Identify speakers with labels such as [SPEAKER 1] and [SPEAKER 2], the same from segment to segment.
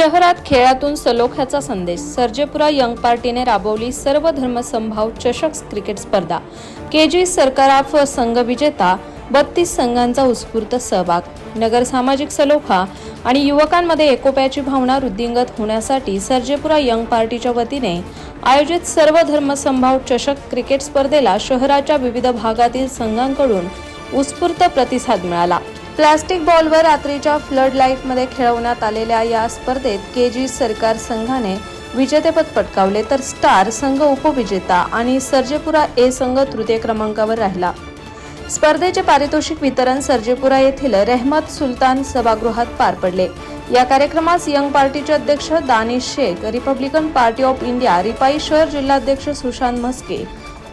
[SPEAKER 1] शहरात खेळातून सलोख्याचा संदेश. सर्जेपुरा यंग पार्टीने राबवली सर्व धर्मसंभाव चषक क्रिकेट स्पर्धा. केजी सरकाराफ संघ विजेता बत्तीस संघांचा उत्स्फूर्त सहभाग. नगर सामाजिक सलोखा आणि युवकांमध्ये एकोप्याची भावना वृद्धिंगत होण्यासाठी सर्जेपुरा यंग पार्टीच्या वतीने आयोजित सर्व धर्मसंभाव चषक क्रिकेट स्पर्धेला शहराच्या विविध भागातील संघांकडून उत्स्फूर्त प्रतिसाद मिळाला. प्लास्टिक बॉलवर रात्रीच्या फ्लड लाईटमध्ये खेळवण्यात आलेल्या या स्पर्धेत के जी सरकार संघाने विजेतेपद पटकावले तर स्टार संघ उपविजेता आणि सर्जेपुरा ए संघ तृतीय क्रमांकावर राहिला. स्पर्धेचे पारितोषिक वितरण सर्जेपुरा येथील रेहमत सुलतान सभागृहात पार पडले. या कार्यक्रमास यंग पार्टीचे अध्यक्ष Danish Shaikh Republican Party of India RPI शहर जिल्हाध्यक्ष सुशांत म्हस्के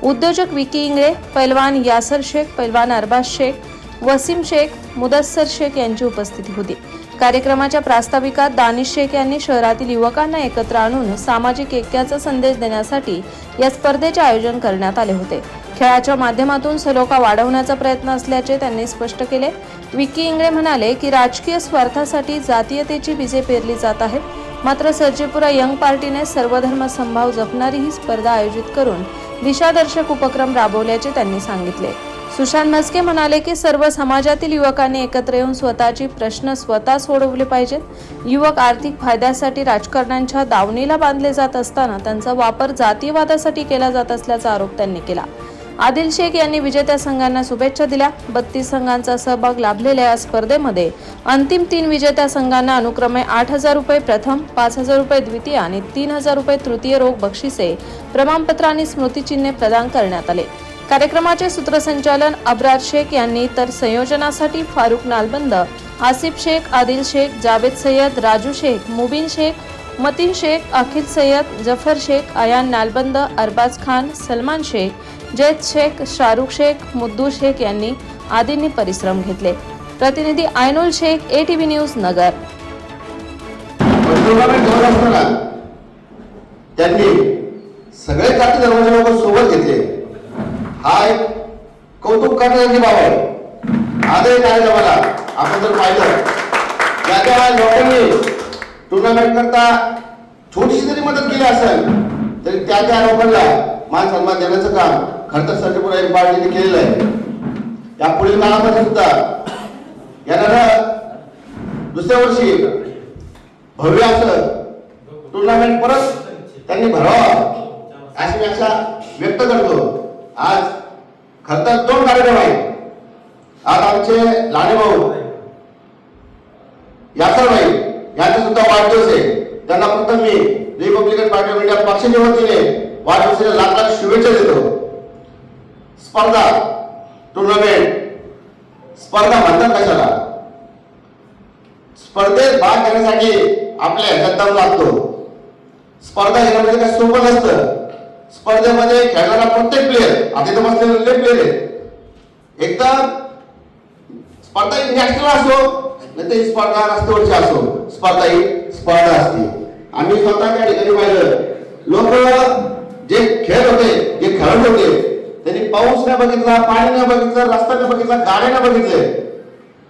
[SPEAKER 1] उद्योजक विकी इंगळे पैलवान यासर शेख पैलवान अरबाज शेख वसीम शेख मुदस्सर शेख यांची उपस्थिती होती. कार्यक्रमाच्या प्रास्ताविकात दानिश शेख यांनी शहरातील युवकांना एकत्र आणून सामाजिक ऐक्याचा संदेश देण्यासाठी या स्पर्धेचे आयोजन करण्यात आले होते. खेळाच्या माध्यमातून सलोखा वाढवण्याचा प्रयत्न असल्याचे त्यांनी स्पष्ट केले. विकी इंगळे म्हणाले की राजकीय स्वार्थासाठी जातीयतेची बीजे पेरली जात आहेत. मात्र सर्जेपुरा यंग पार्टीने सर्वधर्म संभाव जपणारी ही स्पर्धा आयोजित करून दिशादर्शक उपक्रम राबवल्याचे त्यांनी सांगितले. सुशांत मस्के म्हणाले की सर्व समाजातील युवकांनी एकत्र येऊन स्वतःची प्रश्न स्वतः सोडवले पाहिजेत. युवक आर्थिक फायद्यासाठी राजकारण्यांच्या दावणीला बांधले जात असताना त्यांचा वापर जातीयवादासाठी केला जात असल्याचा आरोप त्यांनी केला. आदिल शेख यांनी विजेत्या संघांना शुभेच्छा दिल्या. बत्तीस संघांचा सहभाग लाभलेल्या या स्पर्धेमध्ये अंतिम तीन विजेत्या संघांना अनुक्रमे आठ हजार रुपये प्रथम पाच हजार रुपये द्वितीय आणि तीन हजार रुपये तृतीय रोख बक्षिसे प्रमाणपत्र आणि स्मृतिचिन्हे प्रदान करण्यात आले. कार्यक्रमाचे सूत्रसंचालन अब्रार शेख यांनी तर संयोजनासाठी फारुख नालबंद आसिफ शेख आदिल शेख जावेद सय्यद राजू शेख मुबीन शेख मतीन शेख अखिल सय्यद जफर शेख अयान नालबंद अरबाज खान सलमान शेख जैद शेख शाहरुख शेख मुद्दू शेख यांनी आदींनी परिश्रम घेतले. प्रतिनिधी Ainul Shaikh A T V news Nagar.
[SPEAKER 2] त्यांनी सगळे जाती दरवाजे लोक सोबत घेतले. हा एक कौतुक करण्याची बाब? आहे आजही काय मला आपण जर पाहिलं. त्या त्या लोकांनी टुर्नामेंट करता छोटीशी जरी मदत केली असेल तरी त्या त्या लोकांना मान सन्मान देण्याचं काम खरं तर सर्टिफिकेट एक पार्टीने केलेलं आहे. या पुढील काळामध्ये सुद्धा येणाऱ्या दुसऱ्या वर्षी भव्य असं टुर्नामेंट परत त्यांनी भरावा. अशी मी आशा व्यक्त करतो. आज खर तर दोन कार्यक्रम आहेत. आज आमचे लाडे भाऊ यासरबाई यांचा सुद्धा वाढदिवस आहे. त्यांना फक्त मी रिपब्लिकन पार्टी ऑफ इंडिया पक्षाच्या वतीने वाढदिवसाच्या लाख लाख शुभेच्छा देतो. स्पर्धा टुर्नामेंट स्पर्धा म्हणतात कशाला? स्पर्धेत भाग घेण्यासाठी आपल्या ह्याच्यात दम लागतो. स्पर्धा घेणं म्हणजे काय? सोपं नसतं स्पर्धेमध्ये खेळणारा प्रत्येक प्लेअर आता इथं बसलेले प्लेअर आहेत. एकदा स्पर्धा ही नॅशनल असो नाही तर स्पर्धा रस्त्यावरची असो स्पर्धा ही स्पर्धा असते. आम्ही स्वतः त्या ठिकाणी पाहिलं. लोक जे खेळ होते जे खेळत होते त्यांनी पाऊस नाही बघितला पाणी नाही बघितलं रस्ता नाही बघितला गाड्या नाही बघितले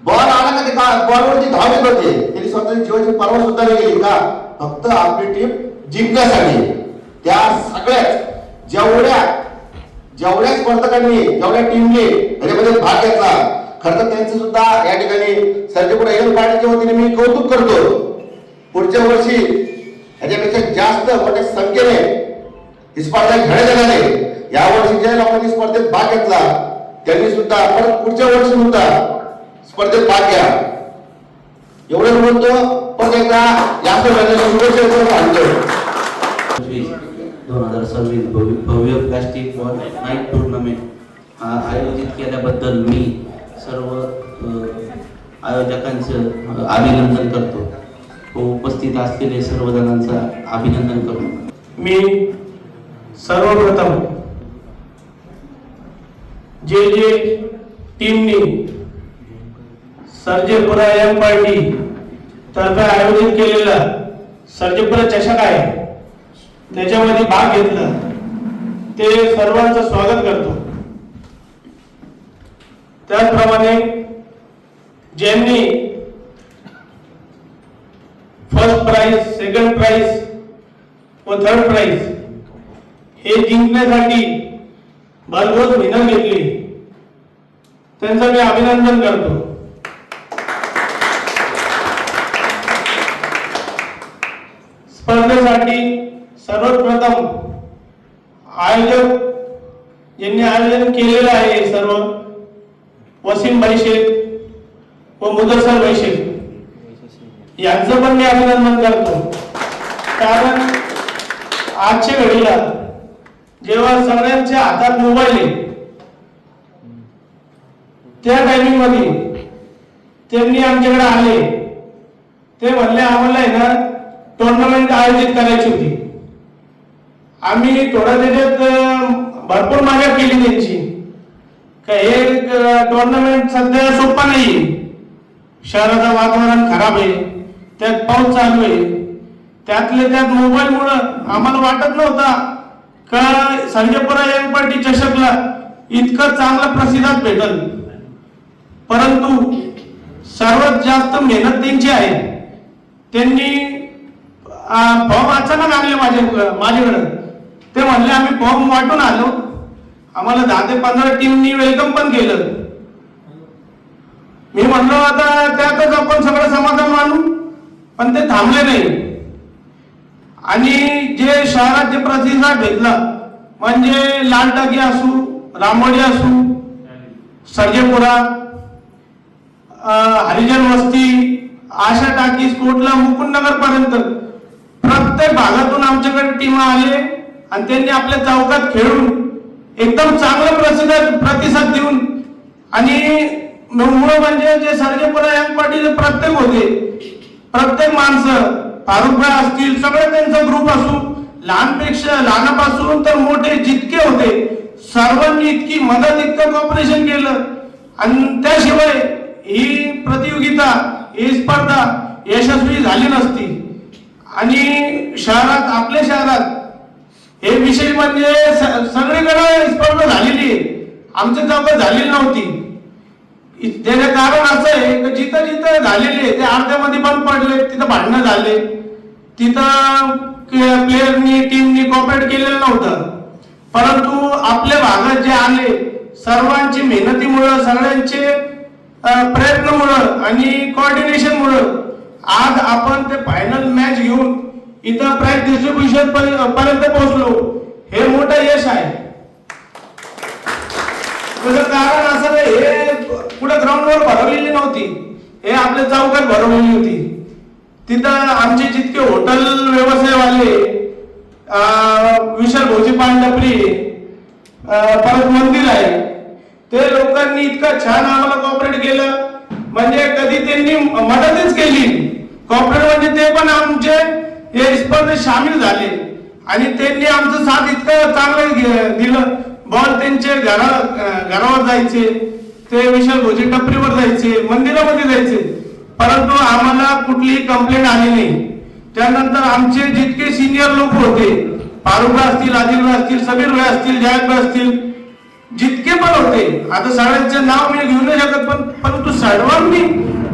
[SPEAKER 2] बॉल आला का ते का बॉलवरती धाव येत होते. त्यांनी स्वतःची जीवाची पर्वा सुद्धा नाही केली का? फक्त आपली टीम जिंकण्यासाठी. त्या सगळ्याच जेवढ्या जेवढ्या स्पर्धकांनी जेवढ्या टीमने त्याच्यामध्ये भाग घेतला खरं तर त्यांचं सुद्धा या ठिकाणी सर्जेपुरा एल पार्टीच्या वतीने मी कौतुक करतो. पुढच्या वर्षी याच्यापेक्षा जास्त मोठ्या संख्येने ही स्पर्धा खेळण्यात येणार आहे. या वर्षी ज्या लोकांनी स्पर्धेत भाग घेतला त्यांनी सुद्धा परत पुढच्या वर्षी सुद्धा स्पर्धेत भाग घ्या. एवढं म्हणतो पण एकदा जास्त शुभेच्छा सांगतो
[SPEAKER 3] दोन हजार सव्वीस भव्य भव्य प्लास्टिक बॉल नाईट टुर्नामेंट आयोजित केल्याबद्दल मी सर्व आयोजकांचं अभिनंदन करतो. व उपस्थित असलेले सर्व जणांचं अभिनंदन करतो
[SPEAKER 4] मी सर्वप्रथम जे जे टीमनी सर्जेपुरा एम पार्टी तर्फे आयोजित केलेला सर्जेपुरा चषक आहे त्याच्यामध्ये भाग घेतला. ते सर्वांचं स्वागत करतो. त्याचप्रमाणे ज्यांनी फर्स्ट प्राइज सेकंड प्राइज व थर्ड प्राइज हे जिंकण्यासाठी भरघोस मेहनत घेतली. त्यांचं मी अभिनंदन करतो. स्पर्धेसाठी सर्वप्रथम आयोजक यांनी आयोजन केलेलं आहे सर्व. वसीम भाई शेख व मुदसर भाई शेख. यांचं पण मी अभिनंदन करतो. कारण आजच्या घडीला जेव्हा सगळ्यांच्या हातात मोबाईल आहे त्या टायमिंगमध्ये त्यांनी आमच्याकडे आले. ते म्हणले आम्हाला आहे ना टुर्नामेंट आयोजित करायची होती. आम्ही थोडा त्याच्यात भरपूर मागा केली त्यांची. का हे टुर्नामेंट सध्या सोपा नाही शहराचं वातावरण खराब आहे. त्यात पाऊस चालू आहे. त्यातले त्यात मोबाईलमुळं आम्हाला वाटत नव्हता. का संजयपुरा यंग पार्टी चषकला इतकं चांगला प्रसिद्धात भेटल. परंतु सर्वात जास्त मेहनत त्यांची आहे. त्यांनी फॉर्म अचानक आणले माझ्या माझ्याकडं. म्हणले आम्ही फॉर्म वाटून आलो. आम्हाला दहा ते पंधरा टीमनी वेलकम पण केलं. मी म्हणलो आता त्यातच आपण सगळं समाधान मानू. पण ते थांबले नाही. आणि जे शहरात जे प्रतिसाद भेटला म्हणजे लालटाकी असू रामवाडी असू सर्जेपुरा हरिजन वस्ती आशा टाकी कोटला मुकुंदनगर पर्यंत प्रत्येक भागातून आमच्याकडे टीम आले. आणि त्यांनी आपल्या चौकात खेळून एकदम चांगला प्रसिद्ध प्रतिसाद देऊन आणि मुळ म्हणजे जे सर्जेपुरा यंग पार्टीचे प्रत्येक होते प्रत्येक माणसं फारुखभाई असतील सगळे त्यांचा ग्रुप असू लहानपेक्षा लहानापासून तर मोठे जितके होते सर्वांनी इतकी मदत इतकं कॉपरेशन केलं. आणि त्याशिवाय ही प्रतियोगिता ही स्पर्धा यशस्वी झाली नसती. आणि शहरात आपल्या शहरात हे विषय म्हणजे स- सगळीकडे स्पर्धा झालेली आहे. आमच्या चौकात झालेली नव्हती. त्याचं कारण असं आहे की जिथं जिथं झालेले आहे, ते अर्ध्यामध्ये बंद पडले तिथं भांडणं झाले. तिथं प्लेयरनी टीमनी कॉपरेट केलेलं नव्हतं. परंतु आपल्या भागात जे आले सर्वांची मेहनतीमुळं सगळ्यांचे प्रयत्नमुळं आणि कॉर्डिनेशनमुळं आज आपण ते फायनल मॅच घेऊन इथं प्राईस डिस्ट्रीब्युशन पर्यंत पोहोचलो. हे मोठं यश आहे. त्याचं कारण असं हे पुढे ग्राउंडवर भरवलेली नव्हती. हे आपल्या चौकात भरवलेली होती. तिथं आमचे जितके हॉटेल व्यवसायवाले विशाल भोजी पांडपरी परत मंदिर आहे. ते लोकांनी इतकं छान आम्हाला कॉपरेट केलं. म्हणजे कधी त्यांनी मदतच केली. कॉपरेट म्हणजे ते पण आमचे हे स्पर्धेत सामील झाले. आणि त्यांनी आमचं साथ इतकं चांगलं दिलं. बॉल त्यांचे घरा घरावर जायचे. ते विशाल भोजी टपरीवर जायचे मंदिरामध्ये जायचे. परंतु आम्हाला कुठलीही कंप्लेंट आली नाही. त्यानंतर आमचे जितके सिनियर लोक होते फारुख असतील आदिल असतील समीर भाई असतील जयाद भाई असतील जितके पण होते आता सगळ्यांचे नाव मी घेऊ नाही शकत पण परंतु सर्वांनी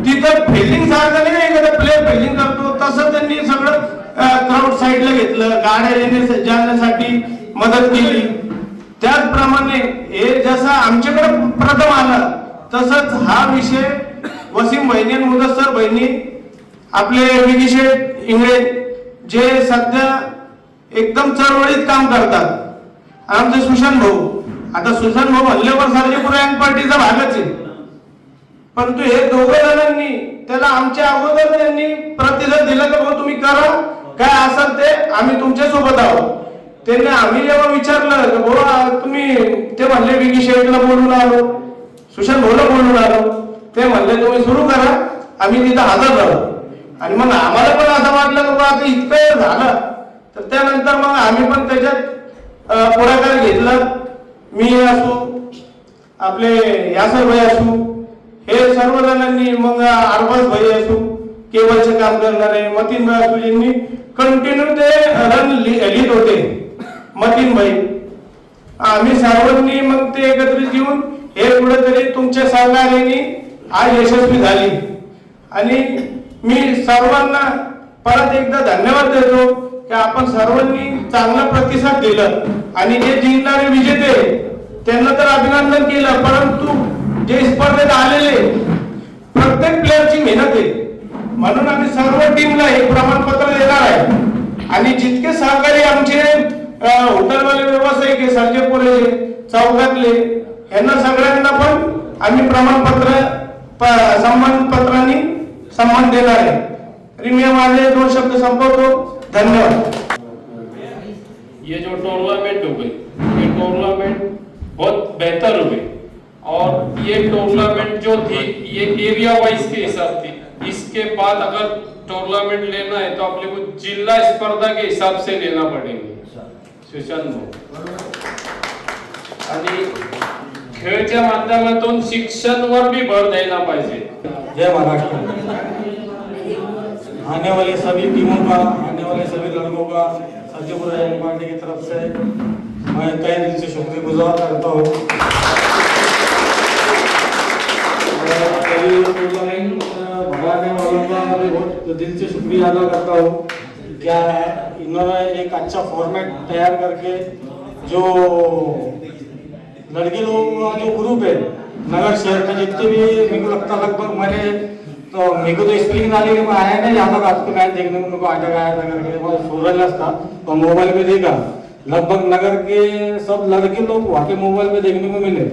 [SPEAKER 4] तिथं फिल्डिंग सारखं नाही एखादा प्लेअर फिल्डिंग करतो तसं त्यांनी सगळं क्राऊड साईडला घेतलं. गाड्या येणे जाण्यासाठी मदत केली. त्याचप्रमाणे हे जसं आमच्याकडे प्रथम आला तसंच हा विषय वसीम बहिणी आणि मुदस्सर बहिणी आपले विगिशेठ इंगळे जे सध्या एकदम चळवळीत काम करतात. आमचे सुशांत भाऊ. आता सुशांत भाऊ हल्लेवर सर्जेपुरा यंग पार्टीचा भागच आहे. परंतु हे दोघं जणांनी त्याला आमच्या अगोदर त्यांनी प्रतिसाद दिला तर भाऊ तुम्ही करा. काय असाल ते आम्ही तुमच्यासोबत आहोत. त्यांनी आम्ही जेव्हा विचारलं की भाऊ तुम्ही ते म्हणले विकी शेठला बोलून आलो. सुशांत भाऊला बोलून आलो. ते म्हणले तुम्ही सुरू करा आम्ही तिथं हजर राहू. आणि मग आम्हाला पण असं वाटलं की बा आता इतकं झालं. तर त्यानंतर मग आम्ही पण त्याच्यात पुढाकार घेतला. मी असू आपले यासर भाई असू हे सर्व जणांनी मग अरबाज भाई असू केबलचे काम करणारे मतीन भाई कंटिन्यू ते रन लिहित होते. मतीन भाई आम्ही सर्वांनी मग ते एकत्रित येऊन हे कुठेतरी तुमच्या सहकार्याने आज यशस्वी झाली. आणि मी सर्वांना परत एकदा धन्यवाद देतो की आपण सर्वांनी चांगला प्रतिसाद दिला. आणि जे जिंकणारे विजेते त्यांना तर अभिनंदन केलं परंतु जे स्पर्धेत आलेले प्रत्येक प्लेअरची मेहनत आहे. म्हणून आम्ही सर्व टीमला हे प्रमाणपत्र देणार आहे. आणि जितके सहकारी आमचे हॉटेलवाले व्यावसायिक आहे सर्जेपुरे चौकातले यांना सगळ्यांना पण आम्ही प्रमाणपत्र प- सन्मान पत्रांनी सन्मान देणार आहे. तरी मी माझे दोन शब्द संपवतो. धन्यवाद.
[SPEAKER 5] ये जो टूर्नामेंट हो गई ये टूर्नामेंट बहुत बेहतर हो गई। और ये टूर्नामेंट जो थी ये एरिया वाइज के हिसाब थी। इसके बाद अगर टूर्नामेंट लेना है तो अपने को जिला स्पर्धा के हिसाब से लेना पड़ेगा। सुशांत आणि खेळच्या माध्यमातून शिक्षणवर भी भर द्यायला पाहिजे.
[SPEAKER 6] जय महाराष्ट्र. आने वाले सभी टीमों का आने वाले सभी लड़कों का सज्जपुरा पार्टी की तरफ से मैं तय दिल से शुक्रगुजार करता हूँ। मैं बहुत दिल से शुक्रिया अदा करता हूँ क्या है, इन्होंने एक अच्छा फॉर्मेट तैयार करके जो लड़के लोगों का जो ग्रुप है, नगर शहर में जितने भी, मेरे को लगता लगभग मैंने तो मेरे को तो स्प्रिंग नाली में आया नहीं, यहाँ तक आपको मैच देखने को मेरे को अटक आया था करके मैं सूरज था और मोबाइल पे देखा। लगभग नगर के सब लड़के लोग वहाँ के मोबाइल पे देखने को मिले।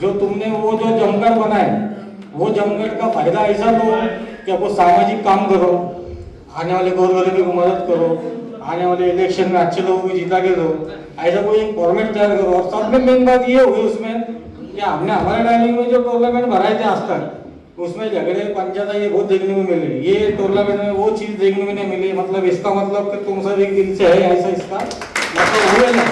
[SPEAKER 6] जो तुमने वो जो जमघट बनाए, वो जमघट का फ़ायदा ऐसा लो कि आपको सामाजिक काम करो आने वाले गौर गरीबी को मदद करो आने वाले इलेक्शन में अच्छे लोगों को जीता के दो ऐसा कोई एक फॉर्मेट तैयार करो. और सब में मेन बात ये हुई उसमें, कि हमने हमारे टाइमिंग में जो टूर्नामेंट भराए थे आज तक उसमें झगड़े पंचायत ये बहुत देखने को मिले. ये टूर्नामेंट में वो चीज़ देखने को नहीं मिली. मतलब इसका मतलब कि तुम सब एक दिल से है ऐसा इसका मतलब हुए ना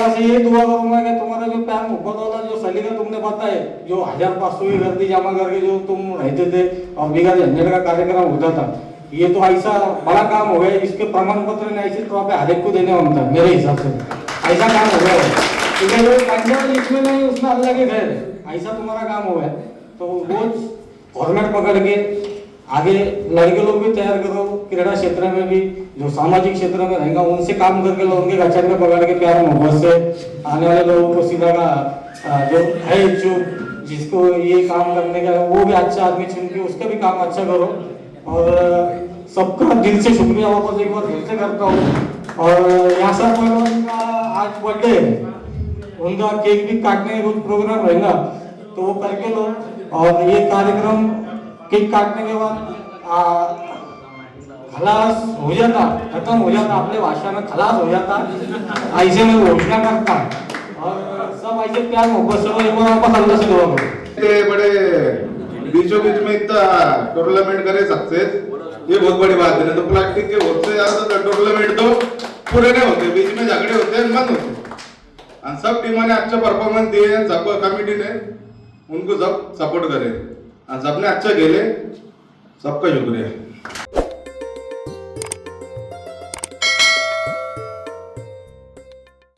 [SPEAKER 6] अल्लाह से ये दुआ करूँगा कि तुम्हारा जो प्यार मोहब्बत वाला जो सलीका तुमने बताए जो हज़ार पाँच सौ गर्दी जमा करके जो तुम रहते थे और बिगा झंझट का कार्यक्रम होता था ये तो ऐसा बड़ा काम हो गया, इसके प्रमाण पत्र ने ऐसे तो हर एक को देने होता है, मेरे हिसाब से। ऐसा काम हो गया। है इसमें नहीं उसमें अल्लाह के घर ऐसा तुम्हारा काम हो गया। तो वो फॉर्मेट पकड़ के आगे लड़के लोग भी तैयार करो, क्रीड़ा क्षेत्र में भी, जो सामाजिक क्षेत्र में रहेगा, उनसे काम करके लोग उनके गचन में पकड़ के प्यार मोहब्बत से आने वाले लोगों को सीधा का जो है इच्छुक जिसको ये काम करने का, वो भी अच्छा आदमी चुन के उसका भी काम अच्छा करो। और, सबका दिल से शुक्रिया वापस एक बार फिर से करता हूँ। और, यहाँ सर पहलवान का आज बर्थडे है। उनका केक भी काटने का प्रोग्राम रहेगा तो वो करके लो। और ये कार्यक्रम केक काटने के बाद खलास हो जाता खत्म हो जाता अपने भाषा में खलास हो जाता ऐसे में घोषणा करता और सब ऐसे प्यार मोहब्बत से एक बार वापस अल्लाह से दुआ करो
[SPEAKER 2] बड़े बीचों बीच में इतना टूर्नामेंट करे सक्सेस ये बहुत बड़ी बात है तो प्लास्टिक के बहुत से ज्यादा टूर्नामेंट तो पूरे नहीं होते बीच में झगड़े होते हैं बंद होते और सब टीमों ने अच्छा परफॉर्मेंस दिए हैं सब कमिटी ने उनको सब सपोर्ट करे आज सबने अच्छा खेले सबका शुक्रिया.